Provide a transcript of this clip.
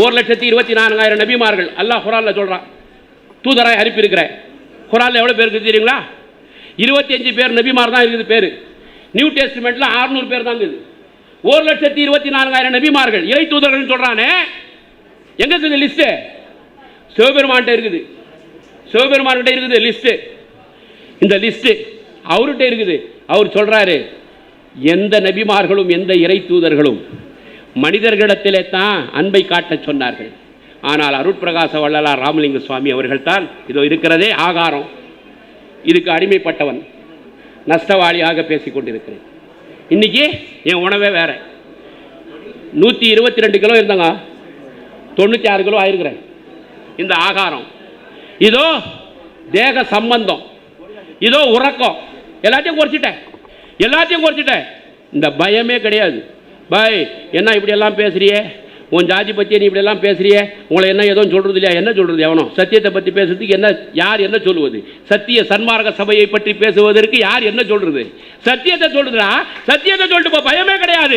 ஒரு லட்சத்தி இருபத்தி நான்காயிரம் நபிமார்கள். அல்லாஹ் குரான்ல சொல்கிறான் தூதராய் அனுப்பியிருக்கிறேன். குரான்ல எவ்வளோ பேர் இருக்குது தெரியுங்களா? இருபத்தி அஞ்சு பேர் நபிமார் தான் இருக்குது பேர். நியூ டெஸ்ட்மெண்ட்டில் 600 பேர் தான் இருக்குது. ஒரு லட்சத்தி இருபத்தி நான்காயிரம் நபிமார்கள். இறை தூதர்கள் சொல்கிறானே எங்கே இருக்குது லிஸ்ட்டு சிவபெருமான்கிட்ட இருக்குது. சிவபெருமான்கிட்ட இருக்குது லிஸ்ட்டு இந்த லிஸ்ட்டு அவர்கிட்ட இருக்குது. அவர் சொல்கிறாரு எந்த நபிமார்களும் எந்த இறை தூதர்களும் மனிதர்களிடத்திலே தான் அன்பை காட்டச் சொன்னார்கள். ஆனால் அருட்பிரகாச வள்ளலார் ராமலிங்க சுவாமி அவர்கள் தான் இதோ இருக்கிறதே ஆகாரம். இதுக்கு அடிமைப்பட்டவன் நஷ்டவாளியாக பேசிக்கொண்டிருக்கிறேன் இன்னைக்கு என் உணவே வேற. நூற்றி இருபத்தி ரெண்டு கிலோ இருந்தங்க தொண்ணூற்றி ஆறு கிலோ ஆயிருக்கிறேன். இந்த ஆகாரம். இதோ தேக சம்பந்தம். இதோ உறக்கம். எல்லாத்தையும் குறைச்சிட்டேன். எல்லாத்தையும் குறைச்சிட்டேன். இந்த பயமே கிடையாது. பாய் என்ன இப்படி எல்லாம் பேசுறியே? உன் ஜாதி பற்றி நீ இப்படி எல்லாம் பேசுறியே? உங்களை என்ன எதுவும் சொல்றது இல்லையா என்ன சொல்றது எவனோ? சத்தியத்தை பற்றி பேசுறதுக்கு என்ன யார் என்ன சொல்லுவது? சத்திய சன்மார்க்க சபையை பற்றி பேசுவதற்கு யார் என்ன சொல்றது? சத்தியத்தை சொல்கிறதுனா சத்தியத்தை சொல்லிட்டு பயமே கிடையாது.